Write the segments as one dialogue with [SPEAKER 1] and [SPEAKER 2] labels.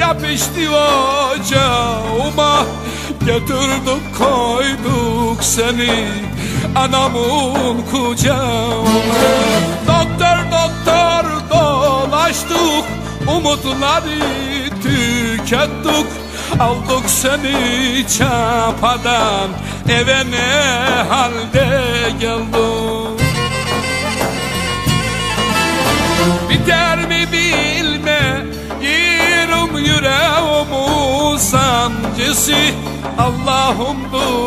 [SPEAKER 1] yapıştı ocağıma. Getirdik koyduk seni anamın kucağına. Doktor doktor dolaştık. Umutları tükettik. Aldık seni çapadan eve ne halde geldin? Biter mi bilme sancısı Allah'ım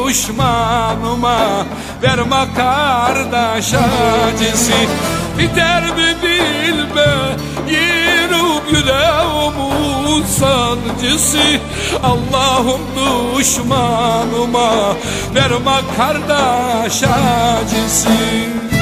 [SPEAKER 1] düşmanıma. Verme kardeş acısı. Biter mi bilme Yerim yüreğimin sancısı. Allah'ım düşmanıma Verme kardeş acısı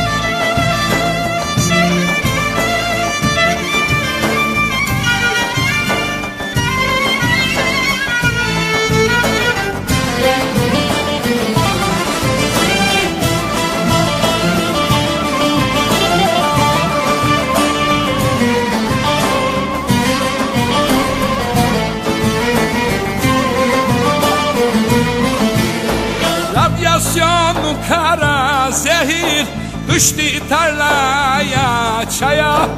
[SPEAKER 1] zehir Düştü tarlaya çaya.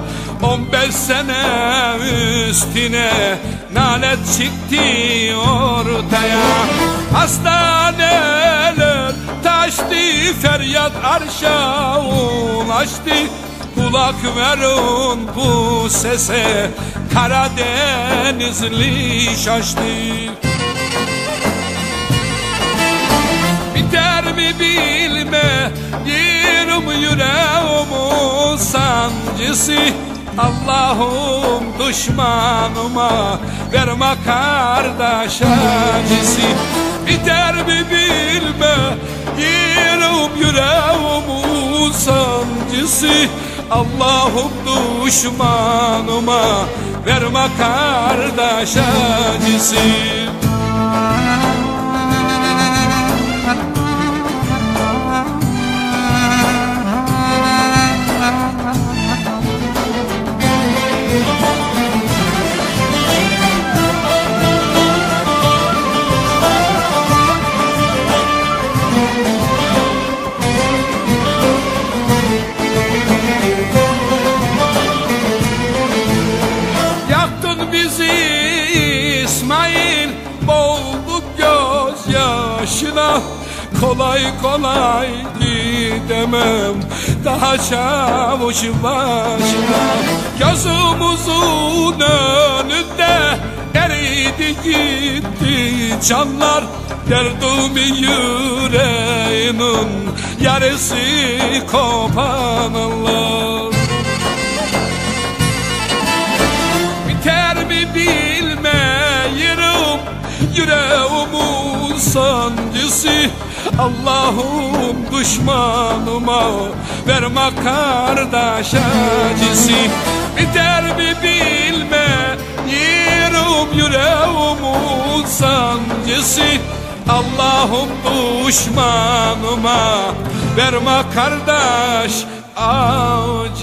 [SPEAKER 1] 15 sene üstüne nalet çıktı ortaya. Hastaneler taştı feryat arşa ulaştı. Kulak verin bu sese Karadenizli şaştı yüreğimin sancısı. Allah'ım düşmanıma Verme kardeş acısı. Biter mi bilme Yerim yüreğimin sancısı. Allah'ım düşmanıma Verme kardeş acısı bizi İsmail. Boğulduk gözyaşına. Kolay kolay gidemem. Daha çavuş başına. Gözümüzün önünde Eridi gitti canlar. Derdimi yüreğimin Yarısı kopanlar Yüreğimin sancısı. Allah'ım düşmanıma Verme kardeş acısı. Biter mi bilme Yerim yüreğimin sancısı. Allah'ım düşmanıma Verme kardeş acı